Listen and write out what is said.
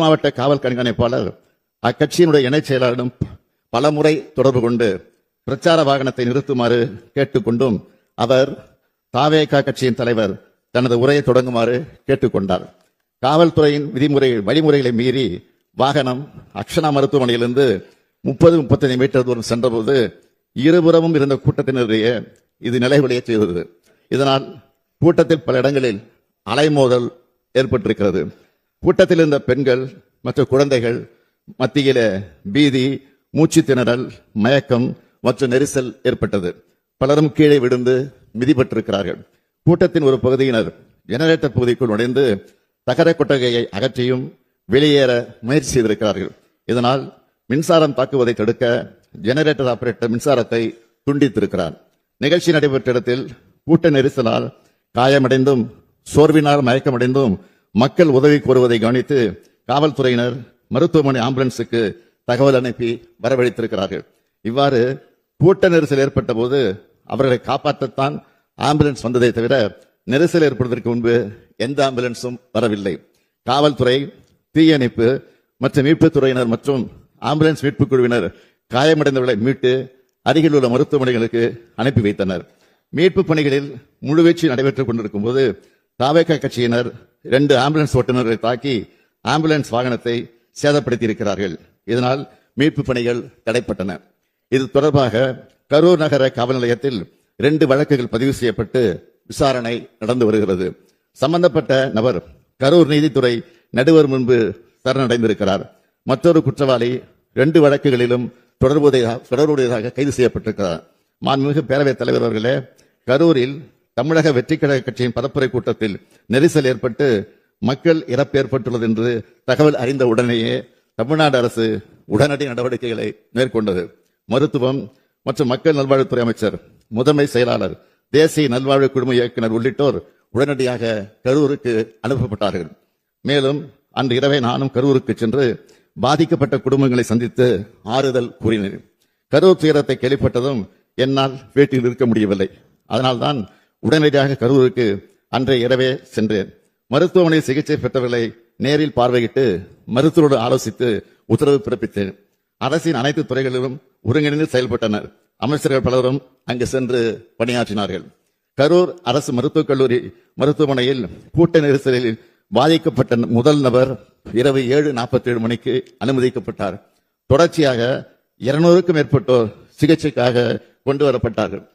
மாவட்ட காவல் கண்காணிப்பாளர் அக்கட்சியினுடைய இணைச் செயலாளரிடம் பலமுறை தொடர்பு கொண்டு பிரச்சார வாகனத்தை நிறுத்துமாறு கேட்டுக்கொண்டும் அவர் தாவேகா கட்சியின் தலைவர் தனது உரையை தொடங்குமாறு கேட்டுக்கொண்டார். காவல்துறையின் விதிமுறை வழிமுறைகளை மீறி வாகனம் அக்ஷனா மருத்துவமனையிலிருந்து முப்பது முப்பத்தைந்து மீட்டர் தூரம் சென்றபோது இருபுறமும் இருந்த கூட்டத்தினரிடையே இது நிலைகுலைய செய்தது. இதனால் கூட்டத்தில் பல இடங்களில் அலைமோதல் ஏற்பட்டிருக்கிறது. கூட்டத்தில் இருந்த பெண்கள் மற்றும் குழந்தைகள் மத்தியில பீதி மூச்சு திணறல் மயக்கம் மற்றும் நெரிசல் ஏற்பட்டது. பலரும் கீழே விழுந்து மிதிப்பட்டிருக்கிறார்கள் கூட்டத்தின் ஒரு பகுதியினர் ஜெனரேட்டர் பகுதிக்குள் நுழைந்து தகர கொட்டகையை அகற்றியும் வெளியேற முயற்சி செய்திருக்கிறார்கள். இதனால் மின்சாரம் தாக்குவதை தடுக்க ஜெனரேட்டர் ஆபரேட்டர் மின்சாரத்தை துண்டித்திருக்கிறார். நிகழ்ச்சி நடைபெற்ற இடத்தில் கூட்ட நெரிசலால் காயமடைந்தும் சோர்வினால் மயக்கமடைந்தும் மக்கள் உதவி கோருவதை கவனித்து காவல்துறையினர் மருத்துவமனை ஆம்புலன்ஸுக்கு தகவல் அனுப்பி வரவழைத்திருக்கிறார்கள். இவ்வாறு கூட்ட நெரிசல் ஏற்பட்ட போது அவர்களை காப்பாற்றத்தான் ஆம்புலன்ஸ் வந்ததை தவிர நெரிசல் ஏற்படுவதற்கு முன்பு எந்த ஆம்புலன்ஸும் வரவில்லை. காவல்துறை தீயணைப்பு மற்றும் மீட்புத் துறையினர் மற்றும் ஆம்புலன்ஸ் மீட்புக் குழுவினர் காயமடைந்தவர்களை மீட்டு அருகில் உள்ள மருத்துவமனைகளுக்கு அனுப்பி வைத்தனர். மீட்பு பணிகளில் முழுவீச்சு நடைபெற்றுக் கொண்டிருக்கும் போது தாவேக கட்சியினர் இரண்டு ஆம்புலன்ஸ் ஓட்டுநர்களை தாக்கி ஆம்புலன்ஸ் வாகனத்தை சேதப்படுத்தி இருக்கிறார்கள் இதனால் மீட்பு பணிகள் தடைப்பட்டன. இது தொடர்பாக கரூர் நகர காவல் நிலையத்தில் இரண்டு வழக்குகள் பதிவு செய்யப்பட்டு விசாரணை நடந்து வருகிறது. சம்பந்தப்பட்ட நபர் கரூர் நீதித்துறை நடுவர் முன்பு சரணடைந்திருக்கிறார். மற்றொரு குற்றவாளி இரண்டு வழக்குகளிலும் தொடர்புடைய- தொடர்புடையதாக கைது செய்யப்பட்டிருக்கிறார். மாண்புமிகு பேரவைத் தலைவர் அவர்களே கரூரில் தமிழக வெற்றி கழக கட்சியின் பரப்புரை கூட்டத்தில் நெரிசல் ஏற்பட்டு மக்கள் இறப்பு ஏற்பட்டுள்ளது என்று தகவல் அறிந்த உடனேயே தமிழ்நாடு அரசு உடனடி நடவடிக்கைகளை மேற்கொண்டது. மருத்துவம் மற்றும் மக்கள் நல்வாழ்வுத்துறை அமைச்சர் முதன்மை செயலாளர் தேசிய நல்வாழ்வு குழும இயக்குனர் உள்ளிட்டோர் உடனடியாக கரூருக்கு அனுப்பப்பட்டார்கள். மேலும் அன்று இரவே நானும் கரூருக்கு சென்று பாதிக்கப்பட்ட குடும்பங்களை சந்தித்து ஆறுதல் கூறினேன். கரூர் துயரத்தை கேள்விப்பட்டதும் என்னால் வீட்டில் இருக்க முடியவில்லை. அதனால்தான் உடனடியாக கரூருக்கு அன்றைய இரவே சென்றேன். மருத்துவமனையில் சிகிச்சை பெற்றவர்களை நேரில் பார்வையிட்டு மருத்துவரோடு ஆலோசித்து உத்தரவு பிறப்பித்தேன். அரசின் அனைத்து துறைகளிலும் ஒருங்கிணைந்து செயல்பட்டனர். அமைச்சர்கள் பலரும் அங்கு சென்று பணியாற்றினார்கள். கரூர் அரசு மருத்துவக் கல்லூரி மருத்துவமனையில் கூட்ட நெரிசலில் பாதிக்கப்பட்ட முதல் நபர் இரவு ஏழு நாற்பத்தி ஏழு மணிக்கு அனுமதிக்கப்பட்டார். தொடர்ச்சியாக இருநூறுக்கும் மேற்பட்டோர் சிகிச்சைக்காக கொண்டு வரப்பட்டார்கள்.